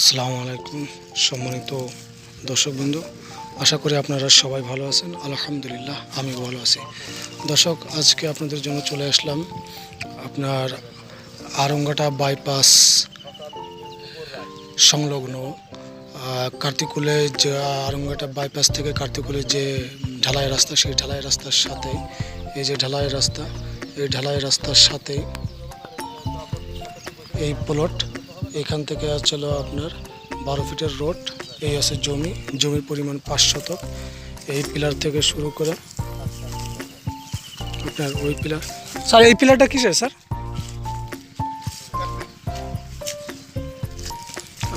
আসসালামু আলাইকুম, সম্মানিত দর্শকবৃন্দ আশা করি আপনারা সবাই ভালো আছেন। আলহামদুলিল্লাহ আমি ভালো আছি। দর্শক, আজকে আপনাদের জন্য চলে আসলাম আপনার আরঙ্গাটা বাইপাস সংলগ্ন কার্তিকুলে যে আরঙ্গাটা বাইপাস থেকে কার্তিকুলে যে ঢালাই রাস্তা, সেই ঢালাই রাস্তার সাথে, এই যে ঢালাই রাস্তা, এই ঢালাই রাস্তার সাথে এই প্লট এখান থেকে ছিল আপনার বারো ফিটের রোড। এই আছে জমি, জমির পরিমাণ পাঁচ শতক। এই পিলার থেকে শুরু করে আপনার ওই পিলার। স্যার, এই পিলারটা কিসের, স্যার?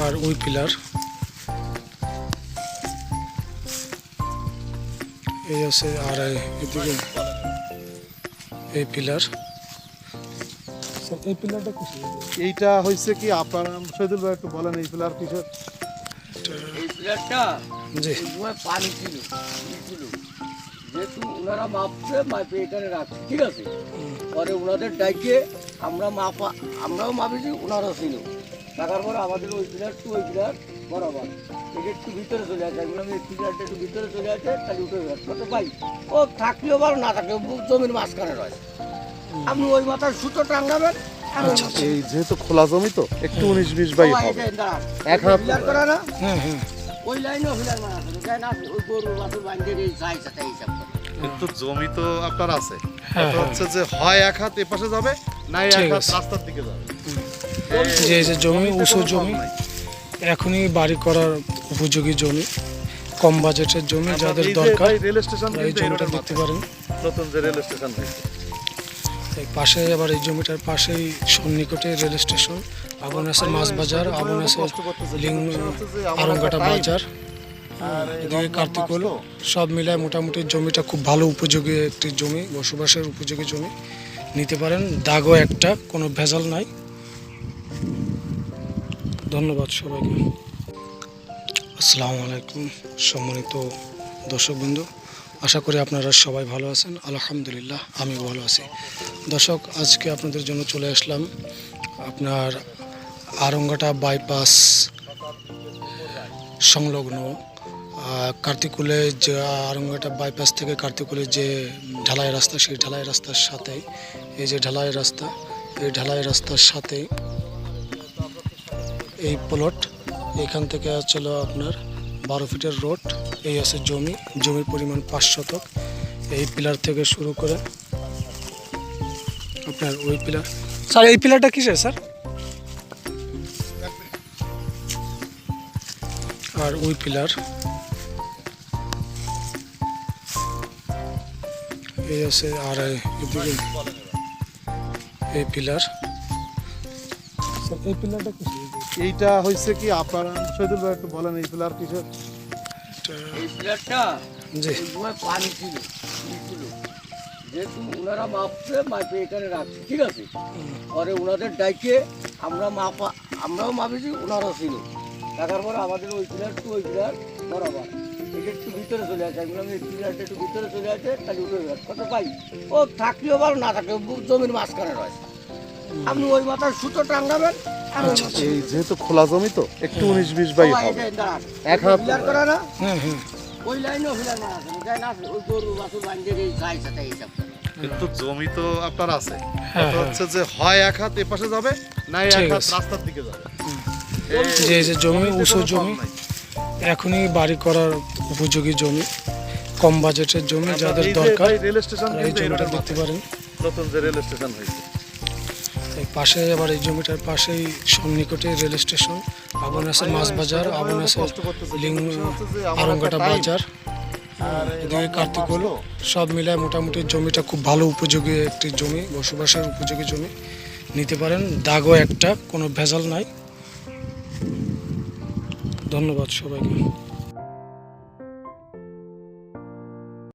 আর ওই পিলার। এই আছে আর এই পিলার। এই পিলারটা কিসের এইটা হয়েছে কি আপনার শহীদুল ভাই একটু বলেন এই প্লেয়ার কিসের? এই প্লেয়ারটা জি। পানি ছিল ছিল। যেহেতু ওনারা মাপছে মাপে এখানে রাখছে ঠিক আছে? পরে ওনাদের ডাইকে আমরা মাপা আমরাও মাপেছি ওনারাও ছিল। টাকার পরে আমাদের ওই প্লেয়ার টু ওই প্লেয়ার বরাবর। এটা একটু ভিতরে চলে আসে আমি বললাম এই প্লেয়ারটা একটু ভিতরে চলে আসে তাহলে উঠে কত পাই। ও থাকলেও ভালো না থাকলেও জমির মাঝখানে রয় আপনি ওই মাথার সুতো টাঙ্গাবেন আচ্ছা, এই যেহেতু খোলা জমি তো একটু উনিশ বিশ বাই হবে। এক হাত- করা না? ওই লাইনেও ফিলার মারা আছে ওই গরু বাছুর বান্ধে এই যাই সাথে হিসাব কিন্তু জমি তো আপনার আছে। হ্যাঁ, হচ্ছে যে হয় এক হাত এপাশে যাবে না এক হাত রাস্তার দিকে যাবে। যে এই যে জমি উঁচু জমি এখনই বাড়ি করার উপযোগী জমি কম বাজেটের জমি যাদের এই দরকার রেল স্টেশন এই কিন্তু এই জমিটা দেখতে পারেন। নতুন যে রেল স্টেশন হয়েছে এই পাশে আবার এই জমিটার পাশেই সন্নিকটে রেল স্টেশন আবন আছে মাছ বাজার যে আমার আরঙ্গাটা বাজার এদিকে মাস তো, সব মিলায় মোটামুটি জমিটা খুব ভালো উপযোগী একটি জমি বসবাসের উপযোগী জমি। নিতে পারেন দাগও একটা কোনো ভেজাল নাই। ধন্যবাদ সবাইকে। আসসালামু আলাইকুম সম্মানিত দর্শকবৃন্দ। আশা করি আপনারা সবাই ভালো আছেন। আলহামদুলিল্লাহ আমি ভালো আছি। দর্শক, আজকে আপনাদের জন্য চলে আসলাম আপনার আরঙ্গাটা বাইপাস সংলগ্ন কার্তিকুলে যে আরঙ্গাটা বাইপাস থেকে কার্তিকুলে যে ঢালাই রাস্তা, সেই ঢালাই রাস্তার সাথে এই যে ঢালাই রাস্তা, এই ঢালাই রাস্তার সাথে এই প্লট এখান থেকে ছিল আপনার বারো ফিটের রোড, এই আছে জমি, জমির পরিমাণ পাঁচ শতক। এই পিলার থেকে শুরু করে আপনার ওই পিলার। স্যার, এই পিলারটা কিসের, স্যার? আর ওই পিলার। এই আছে আর এই- পিলার। এই পিলারটা কিসের এইটা হয়েছে কি আপনার শহীদুল ভাই একটু বলেন এই প্লেয়ার কিসের? এই প্লেয়ারটা জি। ওই পানি ছিল যেহেতু ওনারা মাপছে মাপে এখানে রাখছে ঠিক আছে? পরে ওনাদের ডাইকে আমরা মাপা আমরাও মাপেছি ওনারাও ছিল। টাকার পরে আমাদের ওই প্লেয়ার টু ওই প্লেয়ার বরাবর। এটা একটু ভিতরে চলে আসে আমি বললাম এই একটু ভিতরে চলে আসে তাহলে উঠে যাবে। কত পাই? ও থাকলেও ভালো না থাকলেও জমির মাঝখানে রয় আপনি ওই মাথার সুতো টাঙ্গাবেন আর আচ্ছা, এই যেহেতু খোলা জমি তো একটু উনিশ বিশ বাই হবে। এক হাত- করা না? হ্যাঁ হ্যাঁ ওই লাইনেও ফিলার মারা আছে তাই না ওই গরু বাছুর বান্ধে এই যাই সাথে হিসাব কিন্তু জমি তো আপনার আছে। হ্যাঁ, হচ্ছে যে হয় এক হাত এপাশে যাবে না এক হাত রাস্তার দিকে যাবে। যে যে জমি উঁচু জমি এখনই বাড়ি করার উপযোগী জমি কম বাজেটের জমি যাদের এই দরকার রেল স্টেশন তারা এই জমিটা দেখতে পারেন। নতুন যে রেল স্টেশন হয়েছে। পাশে আবার এই জমিটার পাশেই সন্নিকটে রেল স্টেশন আবন আছে মাছ বাজার আছে আরঙ্গাটা বাজার। এদিকে মাস তো, সব মিলায় মোটামুটি জমিটা খুব ভালো উপযোগী একটি জমি বসবাসের উপযোগী জমি। নিতে পারেন দাগও একটা কোনো ভেজাল নাই। ধন্যবাদ সবাইকে।